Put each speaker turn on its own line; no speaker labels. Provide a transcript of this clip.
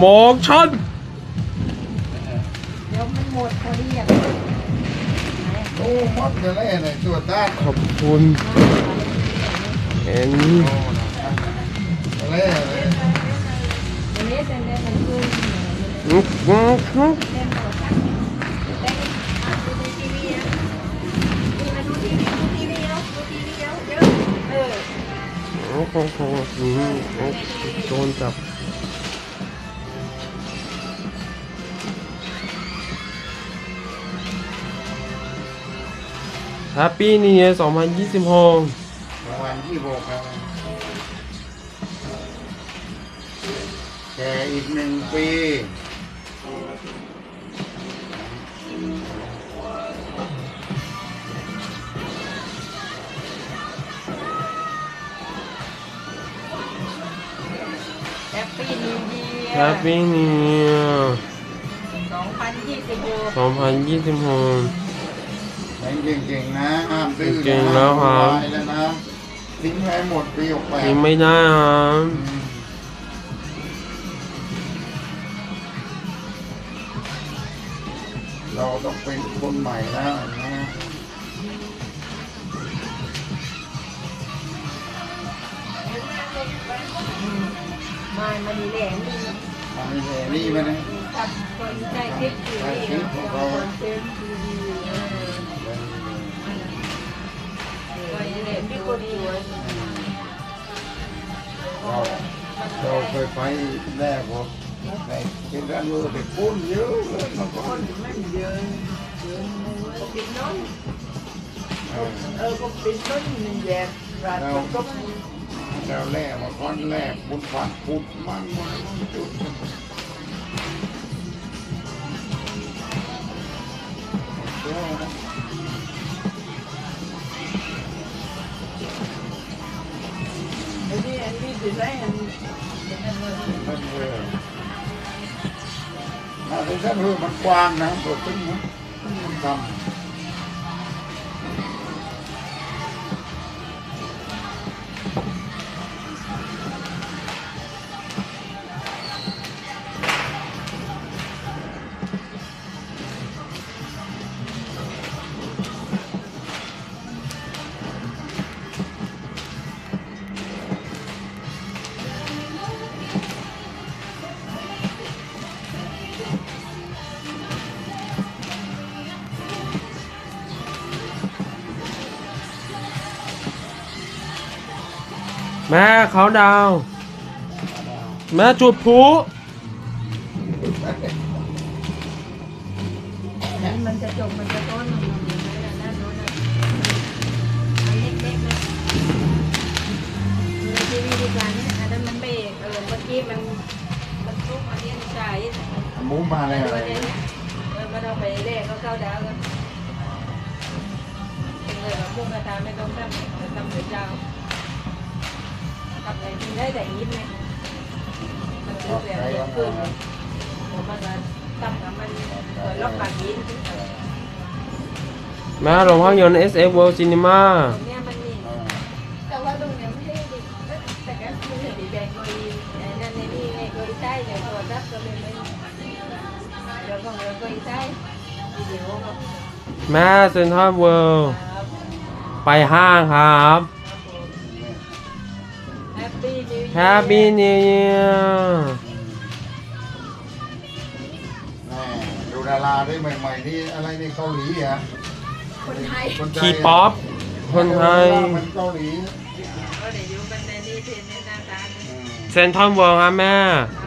โมงชั่น
เดี๋ยวมันหมดพอดีอะ
โอ้มดจะเล่นในตัวด้าน
ขอบคุณเอ็น
โอ้นะเล่เลย
เดี๋ยวนี้เส้นเล่นมันคือ
อื ฮปปี้นิวเยียร์2026
ประมาณยี่สิบหกครับแกอีกหนึ่งปี
แฮปปี้นิวเยีย
แฮปปี้นิวเยียร์
สองพันยี่สิบหก
2026
แข่งเก่งๆนะห้ามดื้อนะ
เก่งแล้วครับ
ห้ามวุ่นวายแล้วนะทิ้งให้หมดปีออกไป
ยิงไม่ได้ครับ
เราต้องเป็นคนใหม่แล้วนะ
มามาดีแหลงนี่
มาไม่แย่นี่มานะ
ตัดคนใช้คลิปอยู่นี่นะคนเต็มทีวี เห็นพี่คนสวย
เราเราเคยไปแรกผมในกินร้านมือไปปุ้นเยอะเลยมันก็
คนมันเยอะเยอะก็ปิดน้น
เออ
เออก็ปิดน้นมันแยกรัดมันก็
แล้วแรกมาก้อนแรกบุญฟันพุดมันมันจุด อ้นี่
อันนี้ดีไซน์อัน
แม่เขาดาวแม่จุดพลุ
มันจะจบมันจะต้นมันมันมันนั่นโน้นนะอันเล็กๆนะในทีวีดีกว่าเนี่ยอันนั้นมันเบรกเออเมื่อกี้มันมันทุกอันนี้มันใช้
หมูมาแล้ว
ตัวนี้เออมันเอาไปเลขก็เข้าดาวกัน người mà mua là ta mới đông ra một năm người trao cặp này thì lấy đầy nhím này mình mua về địa phương
của mình cảm ơn rồi lót bàn nhím má lòng hát nhon SF World Cinema
Madison Hardwell. ไม่ได้ดิแต่ก็คือเห็นดีแบงก์เลยไอ้นั่นในนี่ไงก็ใช่เดี๋ยวตัวรับก็เลยไม่เดี๋ยวก็เดี๋ยวก็ใช่วิดีโอก็
แม่เซ็นทรัลเวิลด์
ครับ
ไปห้างครับ
แฮปปี้นิว
แฮปปี้นิวเยียร์
แม่ดูดาราได้ใหม่ๆนี่อะไรนี่เกาหลีเหรอะ
คนไทย
คนไท
ที
ย
ป๊อปคนไทย
มันเกาหลี
ก็เดี๋ยวอยู่กันในนี่เทนในหน้าตา
อืม
เซ็นทรัลเวิลด์ครับแม่
ค